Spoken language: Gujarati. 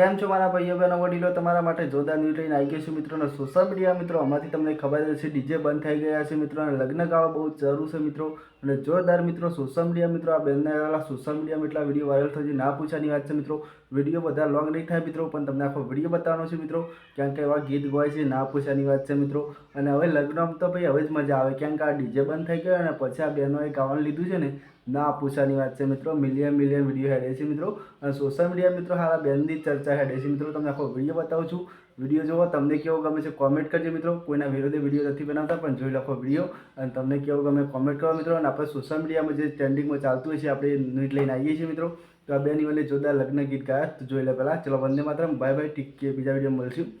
કેમ છો મારા ભાઈઓ બહેનો, વડીલો? તમારા માટે જોરદાર ન્યૂઝ લઈને આવી ગયું છું મિત્રોને સોશિયલ મીડિયા મિત્રો હમણાંથી તમને ખબર હશે ડીજે બંધ થઈ ગયા છે મિત્રો. અને લગ્ન ગાળો બહુ જરૂર છે મિત્રો. અને જોરદાર મિત્રો સોશિયલ મીડિયા મિત્રો, આ બેનના સોશિયલ મીડિયામાં એટલા વીડિયો વાયરલ થયો છે ના પૂછવાની વાત છે મિત્રો. વીડિયો બધા લોંગ નહીં થાય મિત્રો, પણ તમને આખો વીડિયો બતાવવાનો છે મિત્રો. કારણ કે એવા ગીત ગવાય છે, ના પૂછવાની વાત છે મિત્રો. અને હવે લગ્નમાં તો ભાઈ હવે જ મજા આવે. ક્યાંક આ ડીજે બંધ થઈ ગયો અને પછી આ બહેનોએ ગાવાનું લીધું છે ને ના પૂછવાની વાત છે મિત્રો. મિલિયન મિલિયન વીડિયો હેડે છે મિત્રો. અને સોશિયલ મીડિયા મિત્રો, હારા બેનની ચર્ચા હેડે છે મિત્રો. તમને આખો વીડિયો બતાવું છું. વીડિયો જોવો, તમને કેવો ગમે છે કોમેન્ટ કરજો મિત્રો. કોઈના વિરોધે વીડિયો નથી બનાવતા, પણ જોઈ લખો વીડિયો અને તમને કેવો ગમે કોમેન્ટ કરો મિત્રો. અને આપણે સોશિયલ મીડિયામાં જે ટ્રેન્ડિંગમાં ચાલતું હોય છે, આપણે નીટ લઈને આવીએ છીએ મિત્રો. તો આ બેની મને જોરદાર લગ્ન ગીત ગાયા. તો જોઈ લે પહેલાં. ચલો વંદે માત્ર બાય બાય ટીક કે બીજા વીડિયો મળશું.